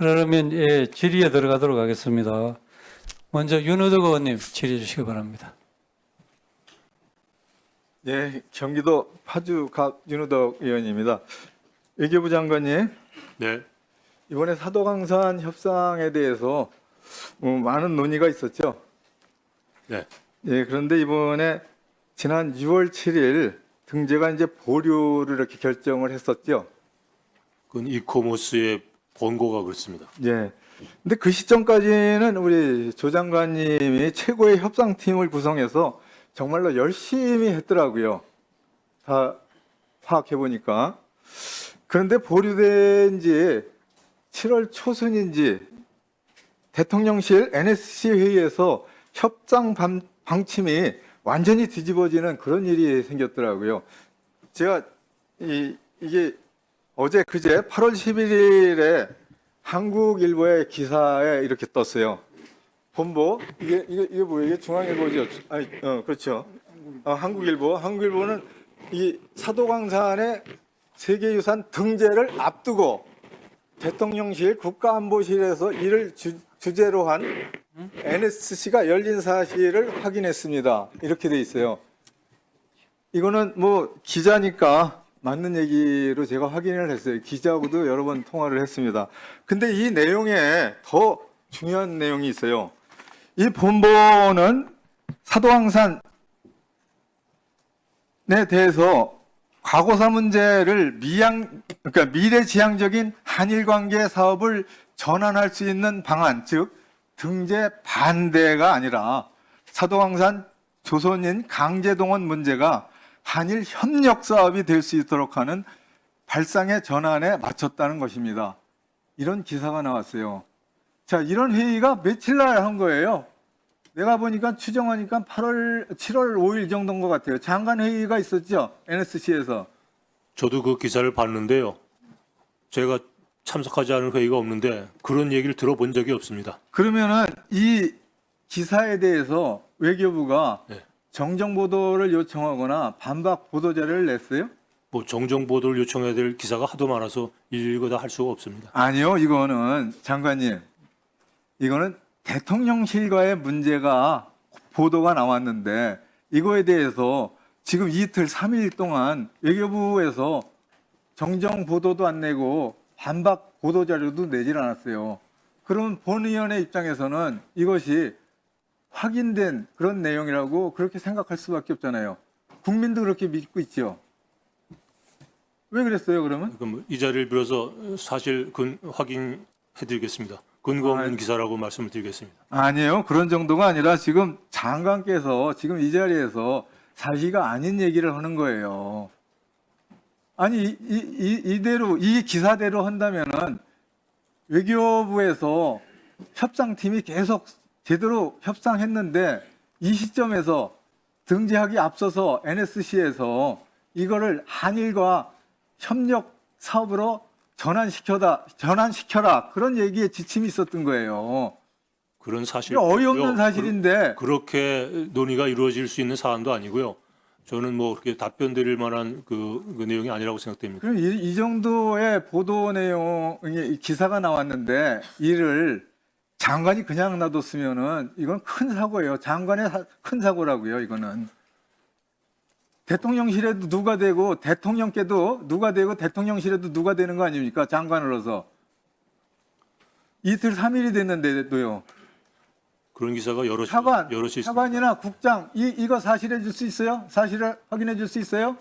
그러면 예, 질의에 들어가도록 하겠습니다. 먼저 윤호덕 의원님 질의해 주시기 바랍니다. 예, 경기도 파주 갑 윤우덕 의원입니다. 외교부 장관님, 네, 이번에 사도강산 협상에 대해서 어, 많은 논의가 있었죠. 네. 예, 그런데 이번에 지난 6월 7일 등재가 이제 보류를 이렇게 결정을 했었죠. 그건 이코머스의 권고가 그렇습니다. 예. 근데 그 시점까지는 우리 조 장관님이 최고의 협상팀을 구성해서 정말로 열심히 했더라고요. 다 파악해 보니까. 그런데 보류된 지 7월 초순인지 대통령실 NSC 회의에서 협상 방, 방침이 완전히 뒤집어지는 그런 일이 생겼더라고요. 제가 이, 이게 어제 그제 8월 11일에 한국일보의 기사에 이렇게 떴어요. 본보 이게 이게 이게 뭐예요? 이게 중앙일보죠. 아니, 어 그렇죠. 어, 한국일보. 한국일보는 이 사도광산의 세계유산 등재를 앞두고 대통령실 국가안보실에서 이를 주, 주제로 한 NSC가 열린 사실을 확인했습니다. 이렇게 돼 있어요. 이거는 뭐 기자니까 맞는 얘기로 제가 확인을 했어요. 기자하고도 여러 번 통화를 했습니다. 근데 이 내용에 더 중요한 내용이 있어요. 이 본보는 사도항산에 대해서 과거사 문제를 미양, 그러니까 미래지향적인 한일 관계 사업을 전환할 수 있는 방안, 즉 등재 반대가 아니라 사도항산 조선인 강제동원 문제가 한일 협력 사업이 될 수 있도록 하는 발상의 전환에 맞췄다는 것입니다. 이런 기사가 나왔어요. 자, 이런 회의가 며칠 날 한 거예요. 내가 보니까 추정하니까 8월, 7월 5일 정도인 것 같아요. 장관 회의가 있었죠. NSC에서. 저도 그 기사를 봤는데요. 제가 참석하지 않은 회의가 없는데 그런 얘기를 들어본 적이 없습니다. 그러면은 이 기사에 대해서 외교부가 네. 정정 보도를 요청하거나 반박 보도 자료를 냈어요? 뭐 정정 보도를 요청해야 될 기사가 하도 많아서 일일이 다 할 수가 없습니다. 아니요, 이거는 장관님, 이거는 대통령실과의 문제가 보도가 나왔는데 이거에 대해서 지금 이틀, 삼일 동안 외교부에서 정정 보도도 안 내고 반박 보도 자료도 내질 않았어요. 그럼 본의원의 입장에서는 이것이 확인된 그런 내용이라고 그렇게 생각할 수밖에 없잖아요. 국민도 그렇게 믿고 있죠. 왜 그랬어요, 그러면? 그럼 뭐이 자리를 빌어서 사실 근 확인해드리겠습니다. 근거 없는 아, 기사라고 말씀을 드리겠습니다. 아니에요. 그런 정도가 아니라 지금 장관께서 지금 이 자리에서 사실가 아닌 얘기를 하는 거예요. 아니, 이, 이, 이- 이대로, 이 기사대로 한다면은 외교부에서 협상팀이 계속 제대로 협상했는데 이 시점에서 등재하기 앞서서 NSC에서 이거를 한일과 협력 사업으로 전환시켜다, 전환시켜라. 그런 얘기에 지침이 있었던 거예요. 그런 사실 어이없는 그- 사실인데 그렇게 논의가 이루어질 수 있는 사안도 아니고요. 저는 뭐 그렇게 답변 드릴 만한 그, 그 내용이 아니라고 생각됩니다. 그럼 이, 이 정도의 보도 내용이 기사가 나왔는데 이를 장관이 그냥 놔뒀으면은 이건 큰 사고예요. 장관의 사- 큰 사고라고요. 이거는 대통령실에도 누가 되고 대통령께도 누가 되고 대통령실에도 누가 되는 거 아닙니까? 장관으로서 이틀 삼일이 됐는데도요. 그런 기사가 여럿이 차관, 여럿이 있습니다. 차관이나 국장 이 이거 사실해 줄 수 있어요? 사실을 확인해 줄 수 있어요?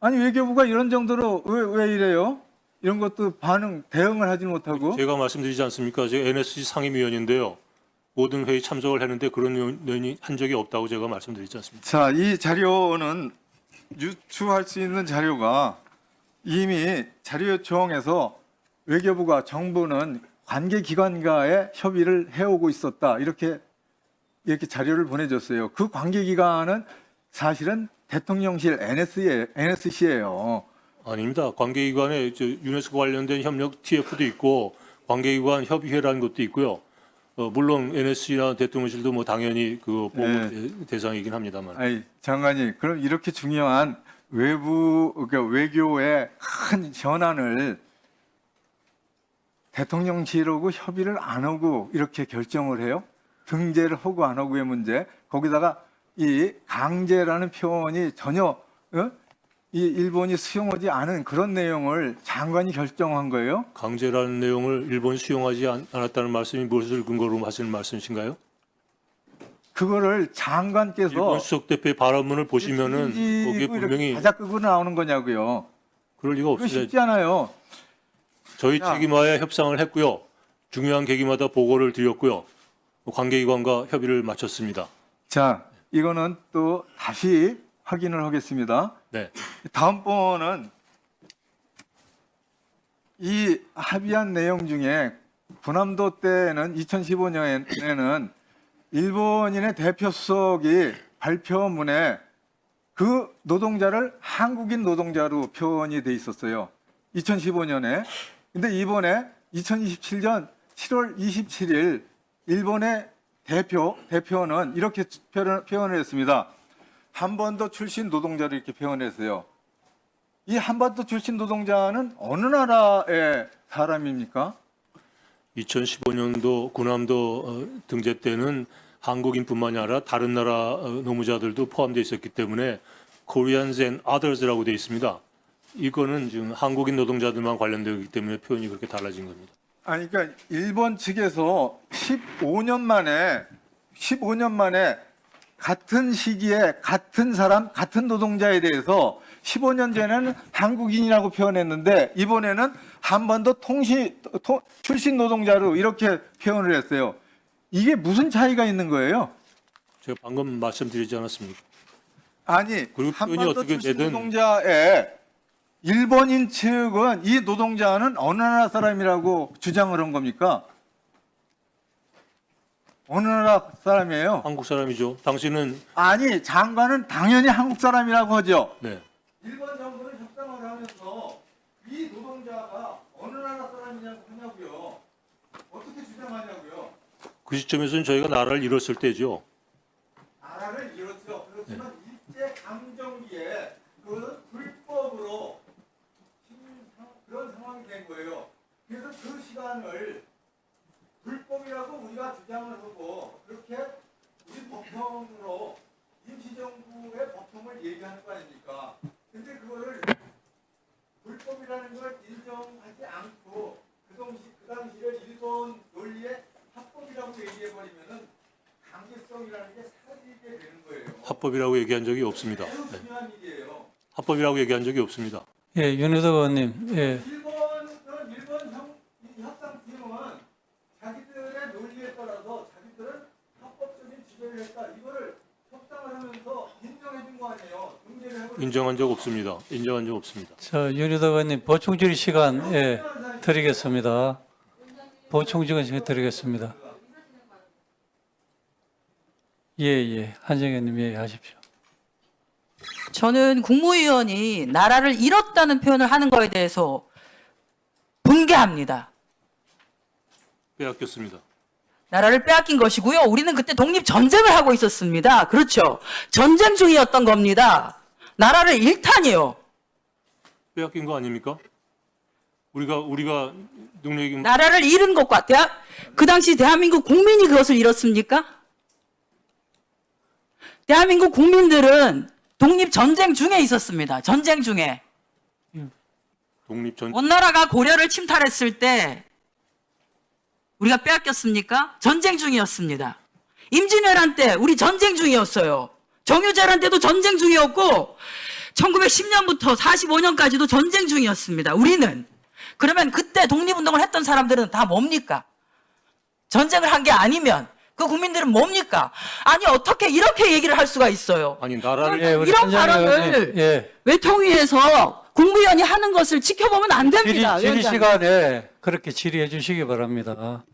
아니 외교부가 이런 정도로 왜, 왜 이래요? 이런 것도 반응 대응을 하지 못하고 제가 말씀드리지 않습니까? 제가 NSC 상임위원인데요. 모든 회의 참석을 했는데 그런 논의 한 적이 없다고 제가 말씀드리지 않습니까? 자, 이 자료는 유추할 수 있는 자료가 이미 자료 요청에서 외교부가 정부는 관계 기관과의 협의를 해오고 있었다. 이렇게 이렇게 자료를 보내줬어요. 그 관계 기관은 사실은 대통령실 NSC예요. 아닙니다. 관계기관에 저 유네스코 관련된 협력 TF도 있고 관계기관 협의회라는 것도 있고요. 어, 물론 NSC나 대통령실도 뭐 당연히 그 보고 네. 대- 대상이긴 합니다만. 아니 장관님, 그럼 이렇게 중요한 외부 그러니까 외교의 큰 현안을 대통령실하고 협의를 안 하고 이렇게 결정을 해요? 등재를 하고 안 하고의 문제. 거기다가 이 강제라는 표현이 전혀 어? 이 일본이 수용하지 않은 그런 내용을 장관이 결정한 거예요. 강제라는 내용을 일본 수용하지 않- 않았다는 말씀이 무엇을 근거로 하시는 말씀이신가요? 그거를 장관께서 일본 수석 대표의 발언문을 보시면은 거기에 분명히 바짝끄고 나오는 거냐고요. 그럴 리가 그거 없어요. 쉽지 않아요. 저희 야. 책임하에 협상을 했고요. 중요한 계기마다 보고를 드렸고요. 관계기관과 협의를 마쳤습니다. 자, 이거는 또 다시 확인을 하겠습니다. 네. 다음번은 이 합의한 내용 중에 군함도 때는 2015년에는 일본인의 대표 수석이 발표문에 그 노동자를 한국인 노동자로 표현이 돼 있었어요. 2015년에. 근데 이번에 2027년 7월 27일 일본의 대표 대표는 이렇게 표현, 표현을 했습니다. 한반도 출신 노동자를 이렇게 표현했어요. 이 한반도 출신 노동자는 어느 나라의 사람입니까? 2015년도 군함도 어, 등재 때는 한국인뿐만이 아니라 다른 나라 어, 노무자들도 포함되어 있었기 때문에 Koreans and Others라고 되어 있습니다. 이거는 지금 한국인 노동자들만 관련되기 때문에 표현이 그렇게 달라진 겁니다. 아니 그러니까 일본 측에서 15년 만에 15년 만에 같은 시기에 같은 사람 같은 노동자에 대해서 15년 전에는 한국인이라고 표현했는데 이번에는 한반도 통시 통- 출신 노동자로 이렇게 표현을 했어요. 이게 무슨 차이가 있는 거예요? 제가 방금 말씀드리지 않았습니까? 아니 그리고 표현이 한반도 어떻게 출신 되든- 노동자의 일본인 측은 이 노동자는 어느 나라 사람이라고 주장을 한 겁니까? 어느 나라 사람이에요? 한국 사람이죠. 당신은 아니 장관은 당연히 한국 사람이라고 하죠. 네. 일본 정부는 협상을 하면서 이 노동자가 어느 나라 사람이냐고 하냐고요. 어떻게 주장하냐고요. 그 시점에서는 저희가 나라를 잃었을 때죠. 나라를 잃었죠. 그렇지만 일제 강점기에 그 불법으로 신- 그런 상황이 된 거예요. 그래서 그 시간을 불법이라고 우리가 주장을 하고 그렇게 우리 법령으로 임시정부의 법통을 얘기하는 거 아닙니까? 근데 그거를 불법이라는 걸 인정하지 않고 그 당시 그 당시를 일본 논리의 합법이라고 얘기해 버리면은 강제성이라는 게 사라지게 되는 거예요. 합법이라고 얘기한 적이 없습니다. 네. 합법이라고 얘기한 적이 없습니다. 예, 윤호덕 의원님. 예, 일본은 일본 형, 이 협상팀은 자기들의 논리에 따라서 자기들은 합법적인 지배를 했다. 이거를 협상을 하면서 인정해 준 거 아니에요. 문제를 해버리고 인정한 적 없습니다. 인정한 적 없습니다. 저 윤호덕 의원님 보충 질의 시간 예, 드리겠습니다. 보충 질의 시간 드리겠습니다. 예, 예. 한정현님 예, 하십시오. 저는 국무위원이 나라를 잃었다는 표현을 하는 거에 대해서 분개합니다. 빼앗겼습니다. 나라를 빼앗긴 것이고요. 우리는 그때 독립 전쟁을 하고 있었습니다. 그렇죠. 전쟁 중이었던 겁니다. 나라를 잃다니요. 빼앗긴 거 아닙니까? 우리가 우리가 능력이 나라를 잃은 것과 대한 그 당시 대한민국 국민이 그것을 잃었습니까? 대한민국 국민들은 독립 전쟁 중에 있었습니다. 전쟁 중에 독립 전 원나라가 고려를 침탈했을 때 우리가 빼앗겼습니까? 전쟁 중이었습니다. 임진왜란 때 우리 전쟁 중이었어요. 정유재란 때도 전쟁 중이었고 1910년부터 45년까지도 전쟁 중이었습니다. 우리는 그러면 그때 독립운동을 했던 사람들은 다 뭡니까? 전쟁을 한 게 아니면 그 국민들은 뭡니까? 아니 어떻게 이렇게 얘기를 할 수가 있어요? 아니 나라를 예, 우리 이런 발언을 의원님. 예. 외통위에서 국무위원이 하는 것을 지켜보면 안 질의, 됩니다. 질의 위원장님. 시간에 그렇게 질의해 주시기 바랍니다.